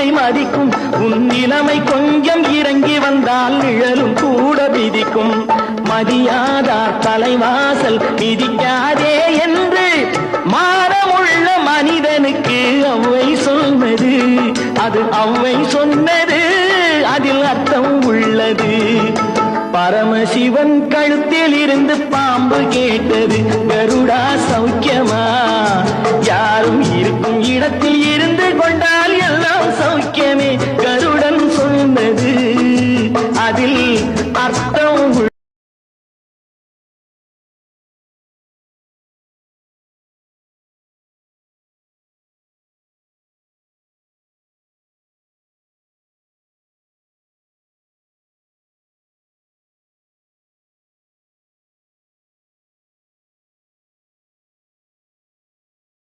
உன்னை மதிக்கும். உன் நிலைமை கொஞ்சம் இறங்கி வந்தால் நிழலும் கூட விதிக்கும் மதியாதா தலைவாசல் மிதிக்காதே என்று மாறமுள்ள மனிதனுக்கு அவ்வை சொன்னது. அது அவ்வை சொன்னது அதில் அர்த்தம் உள்ளது. பரமசிவன் கழுத்தில் இருந்து பாம்பு கேட்டது கொண்டால் எல்லாம் சௌக்கியமே கருடன் சொன்னது அதில் அர்த்தம்